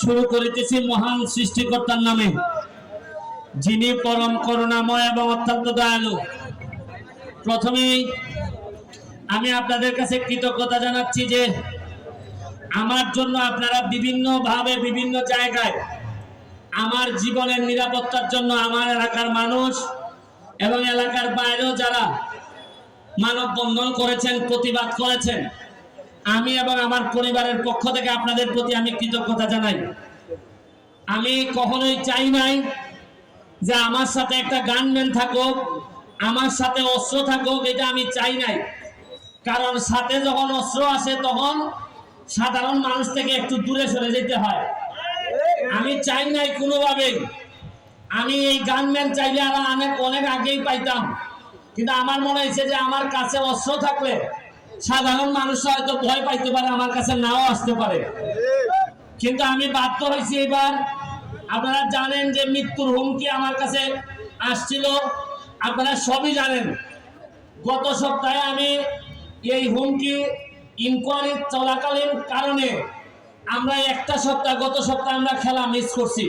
শুরু করিতেছি মহান সৃষ্টিকর্তার নামে, যিনি পরম করুণাময় এবং অত্যন্ত দয়ালু। প্রথমেই আমি আপনাদের কাছে কৃতজ্ঞতা জানাচ্ছি যে আমার জন্য আপনারা বিভিন্ন ভাবে বিভিন্ন জায়গায় আমার জীবনের নিরাপত্তার জন্য আমার এলাকার মানুষ এবং এলাকার বাইরেও যারা মানববন্ধন করেছেন, প্রতিবাদ করেছেন আমি এবং আমার পরিবারের পক্ষ থেকে আপনাদের প্রতি আমি কৃতজ্ঞতা জানাই। আমি কখনোই চাই নাই যে আমার সাথে একটা গানম্যান থাকুক, আমার সাথে অস্ত্র থাকুক, এটা আমি চাই নাই। কারণ সাথে যখন অস্ত্র আসে তখন সাধারণ মানুষ থেকে একটু দূরে সরে যেতে হয়। আমি চাই নাই কোনোভাবেই। আমি এই গানম্যান চাইলে আর অনেক অনেক আগেই পাইতাম। কিন্তু আমার মনে হয়েছে যে আমার কাছে অস্ত্র থাকলে সাধারণ মানুষ হয়তো ভয় পাইতে পারে, আমার কাছে নাও আসতে পারে। কিন্তু আমি বাধ্য হয়েছি এবার। আপনারা জানেন যে মৃত্যুর হুমকি আমার কাছে আসছিল। আপনারা সবই জানেন। গত সপ্তাহে আমি এই হুমকি ইনকোয়ারি চলাকালীন কারণে আমরা একটা সপ্তাহ, গত সপ্তাহে আমরা খেলা মিস করছি।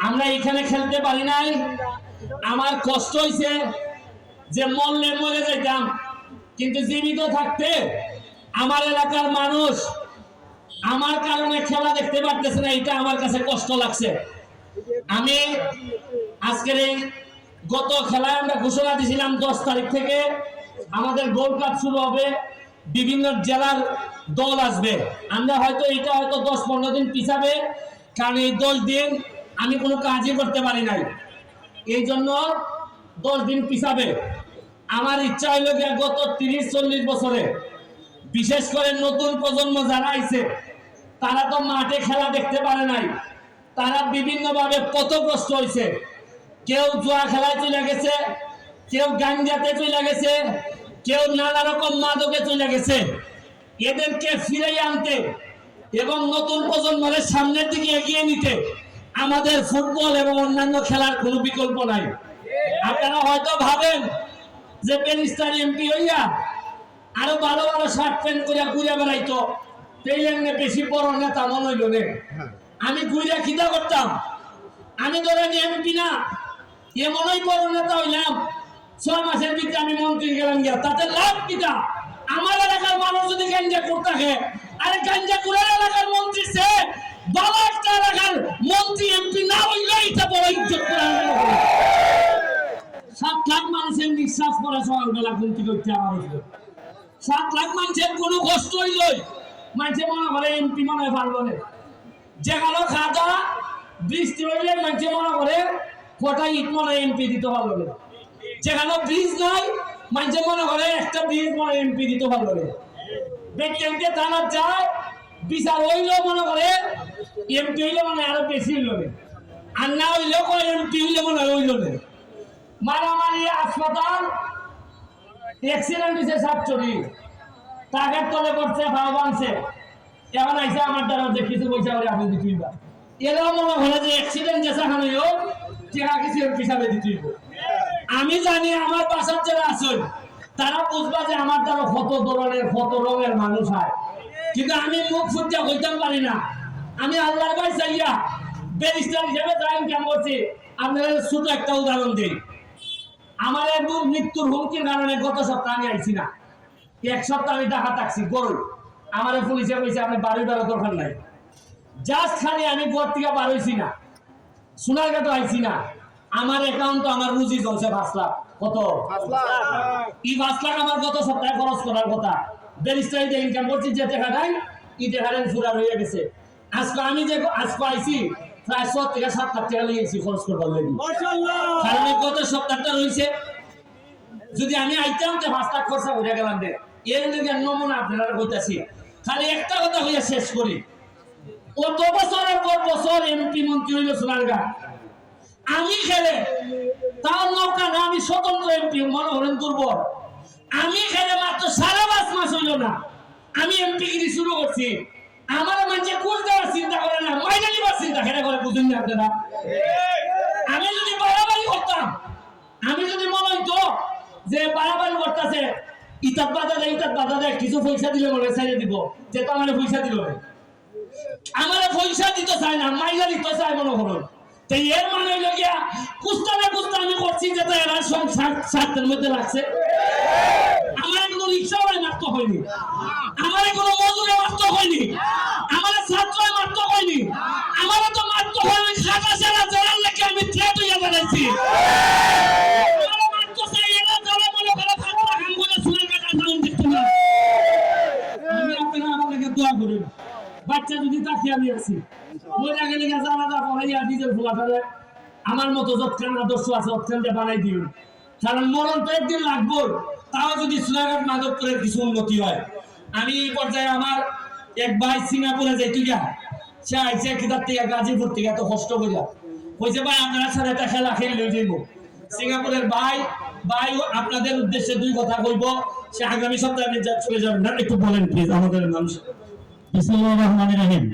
আমরা এখানে খেলতে পারি নাই। আমার কষ্ট হয়েছে যে মরলে মরে যেতাম কিন্তু জীবিত থাকতে আমার এলাকার মানুষ আমার কারণে খেলা দেখতে পারতেছে না, এটা আমার কাছে কষ্ট লাগছে। আমি আজকের এই গত খেলায় আমরা ঘোষণা দিয়েছিলাম দশ তারিখ থেকে আমাদের গোল্ড কাপ শুরু হবে, বিভিন্ন জেলার দল আসবে। আমরা হয়তো এটা হয়তো দশ পনেরো দিন পিছাবে, কারণ এই দশ দিন আমি কোনো কাজই করতে পারি নাই। এই জন্য দশ দিন পিছাবে। আমার ইচ্ছা হইল যে গত তিরিশ, চল্লিশ বছরে, বিশেষ করে নতুন প্রজন্ম যারা আইছে, তারা তো মাঠে খেলা দেখতে পারে নাই। তারা বিভিন্নভাবে পথগ্রস্ত হয়েছে কেউ জুয়া খেলায় চলে গেছে, কেউ গাঞ্জাতে চলে গেছে, কেউ নানা রকম মাদকে চলে গেছে। এদেরকে ফিরে আনতে এবং নতুন প্রজন্মের সামনের দিকে এগিয়ে নিতে আমাদের ফুটবল এবং অন্যান্য খেলার কোনো বিকল্প নাই। আপনারা হয়তো ভাবেন যে পেরিস্তার এমপি হইয়া আরও ভালো ভালো শার্ট প্যান্ট করিয়া ঘুরে বেড়াইতো। পেলেন বেশি বড় নেতা মনে হইল নে আমি ঘুরে খিদা করতাম। আমি ধরেন এমপি না এমনই বড় নেতা হইলাম ছয় মাসের ভিতরে আমি মন্ত্রী গেলাম গিয়া। তাতে লাভ কিটা আমার এলাকার মানুষ যদি গাঞ্জা করতে থাকে আরে গাঞ্জা কুড়ার এলাকার মন্ত্রী সে বাবা একটা এলাকার মন্ত্রী এমপি না হইলে এটা বড় ইজ্জত করে সাত লাখ মানুষের নিঃশ্বাস পরে সকালবেলা ঘুমতি করতে আমার হইল সাত লাখ মানুষের কোনো কষ্টই হইল মানুষে মনে করে এমপি মনে হয় পারব না। যেখানে খাওয়া বৃষ্টি হইলে মানুষে মনে করে কটা ইট মনে এমপি দিতে পারল না। যেখানে ব্রিজ নাই, মানুষে মনে করে একটা ব্রিজ মনে এমপি দিতে পারল না। ব্যক্তিকে থানা যায়, বিচার হইলেও মনে করে এমপি হইলে মানে আরও বেশি হইল না। আর না হইলেও এমপি হইলে মনে হইল না। মারামারি, হাসপাতাল অ্যাক্সিডেন্ট হয়েছে সাতচুরি টাকার তলে পড়ছে ভাও বানছে। এখন আইসে আমার দ্বারা যে কিছু পয়সা করে আপনি দিতেই বা এরাও মনে হয় যে অ্যাক্সিডেন্ট যেসা খানিও টেকা কিছু হিসাবে দিতেই আমি জানি আমার বাসার যারা আছেন, তারা বুঝবা যে আমার দ্বারা কত ধরনের, কত রঙের মানুষ হয়। কিন্তু আমি মুখ ফুটিয়া হইতাম পারি না। আমি আল্লাহর ভাই চাইয়া ব্যারিস্টার হিসেবে জয়েন কেন করছি আপনাদের ছোট একটা উদাহরণ দিই। আমার একদম মৃত্যুর হুমকির কারণে গত সপ্তাহে আমি আইছি না। এক সপ্তাহ আমি টাকা থাকছি গরু আমার পুলিশে কইছে আপনি বাড়ি বেরো দরকার নাই। জাস্ট খালি আমি ঘর থেকে বার হইছি না। সোনার কাটো আইছি না। আমার অ্যাকাউন্ট আমার রুজি চলছে পাঁচ লাখ। কত? এই পাঁচ লাখ আমার গত সপ্তাহে খরচ করার কথা। ব্যারিস্টারি যে ইনকাম করছি যে টাকা নাই এই টাকাটা ফুরা রয়ে গেছে। আজকে আমি যে আজকে আইছি প্রায় সব থেকে সাত লাখ টাকা লেগেছি খরচ করবার লেগে। কারণ সপ্তাহটা রয়েছে যদি আমি আইতাম লাখ খরচা গেলাম দে। এর লেগে নমুনা আপনারা হইতাছি খালি একটা কথা হইয়া শেষ করি। কত বছরের পর বছর এমপি মন্ত্রী হইল সোনারগা। আমি খেলে তার নৌকা না, আমি স্বতন্ত্র এমপি মনে হলেন দুর্বল। আমি খেলে মাত্র সাড়ে পাঁচ মাস হইল না। আমি এমপি গিরি শুরু করছি। আমার মানুষ কোচ দেওয়ার চিন্তা করে না? মাইনে নিবার চিন্তা। খেলে করে বুঝেন না আপনারা। আমি যদি আমি যদি মনে হইতো যে বাড়াবাড়ি করতেছে ইটাত বাধা দেয় ইটাত বাধা দেয়, কিছু পয়সা দিলে মনে হয় দিব, যে তো আমার পয়সা দিল আমার পয়সা দিতে চাই না মাইলা দিতে চাই মনে করুন। তো এর মানে হইল গিয়া কুস্তা না কুস্তা আমি করছি যাতে এরা সব স্বার্থের মধ্যে লাগছে। আমার কোনো রিক্সাওয়ালা মারতে হয়নি। আমার কোনো মজুরে মারতে হয়নি। দোয়া বাচ্চা যদি আমি আছি গেলে গেছে পড়াইয়া ফুলা আমার মতো আদর্শ আছে বানাই কারণ মরণ তো একদিন লাগবো তাও যদি কিছু উন্নতি হয়। আমি এই পর্যায়ে আমার এক ভাই সিঙ্গাপুরে সে আইসে থেকে, গাজীপুর থেকে, এত কষ্ট করিয়া কইছে, ভাই, আপনারা সাথে একটা খেলা খেললে যাইব। সিঙ্গাপুরের ভাই ভাই আপনাদের উদ্দেশ্যে দুই কথা কইব। সে আগামী সপ্তাহে চলে যাবেন না, একটু বলেন প্লিজ আমাদের নাম বিসমুল্লাহ রহমান রহিম